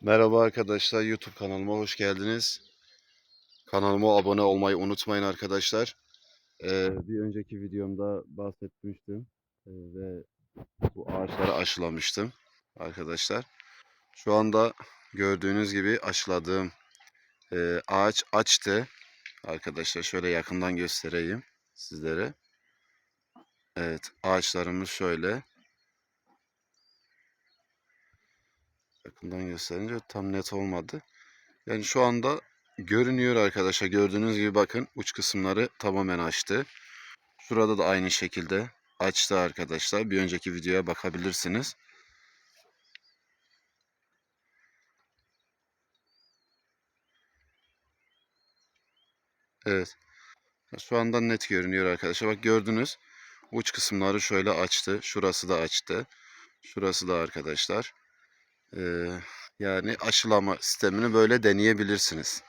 Merhaba arkadaşlar, YouTube kanalıma hoş geldiniz. Kanalıma abone olmayı unutmayın arkadaşlar. Ee, bir önceki videomda bahsetmiştim Ee, ve bu ağaçları aşılamıştım arkadaşlar. Şu anda gördüğünüz gibi aşıladığım e, ağaç açtı arkadaşlar. Şöyle yakından göstereyim sizlere. Evet, ağaçlarımız şöyle. Yakından gösterince tam net olmadı. Yani şu anda görünüyor arkadaşlar. Gördüğünüz gibi bakın uç kısımları tamamen açtı. Şurada da aynı şekilde açtı arkadaşlar. Bir önceki videoya bakabilirsiniz. Evet. Şu anda net görünüyor arkadaşlar. Bak gördünüz. Uç kısımları şöyle açtı. Şurası da açtı. Şurası da arkadaşlar. Yani aşılama sistemini böyle deneyebilirsiniz.